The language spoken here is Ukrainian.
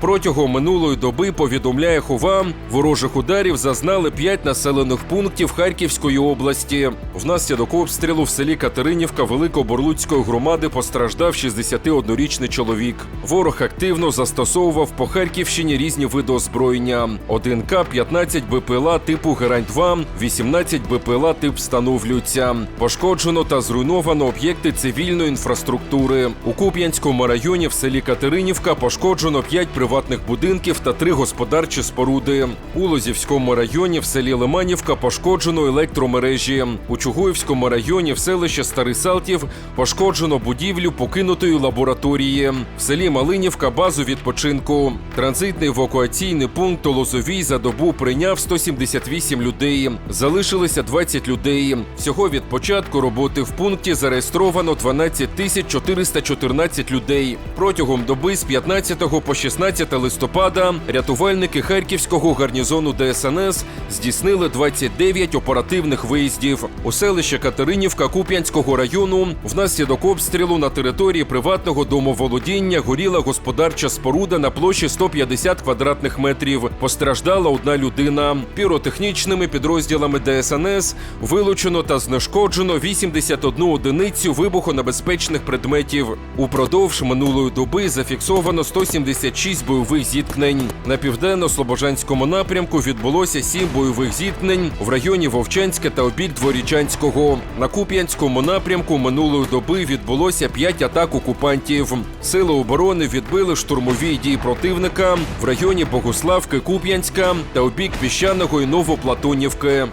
Протягом минулої доби повідомляє Хова, ворожих ударів зазнали 5 населених пунктів Харківської області. Внаслідок обстрілу в селі Катеринівка Великоборлуцької громади постраждав 61-річний чоловік. Ворог активно застосовував по Харківщині різні види озброєння: 1К, 15 БПЛА типу Герань-2, 18 БПЛА тип встановлюються. Пошкоджено та зруйновано об'єкти цивільної інфраструктури. У Куп'янському районі в селі Катеринівка пошкоджено 5 приватних будинків та 3 господарчі споруди. У Лозівському районі в селі Лиманівка пошкоджено електромережі. У Чугуївському районі в селищі Старий Салтів пошкоджено будівлю покинутої лабораторії. В селі Малинівка базу відпочинку. Транзитний евакуаційний пункт у Лозовій за добу прийняв 178 людей. Залишилося 20 людей. Всього від початку роботи в пункті зареєстровано 12 тисяч 414 людей. Протягом доби з 15 по 16 листопада рятувальники Харківського гарнізону ДСНС здійснили 29 оперативних виїздів. У селище Катеринівка Куп'янського району внаслідок обстрілу на території приватного домоволодіння горіла господарча споруда на площі 150 квадратних метрів. Постраждала одна людина. Піротехнічними підрозділами ДСНС вилучено та знешкоджено 81 одиницю вибухонебезпечних предметів. Упродовж минулої доби зафіксовано 176 бойових зіткнень. На південно-слобожанському напрямку відбулося 7 бойових зіткнень в районі Вовчанська та обік Дворічанського. На Куп'янському напрямку минулої доби відбулося 5 атак окупантів. Сили оборони відбили штурмові дії противника в районі Богославки, Куп'янська та обік Піщаного і Новоплатонівки.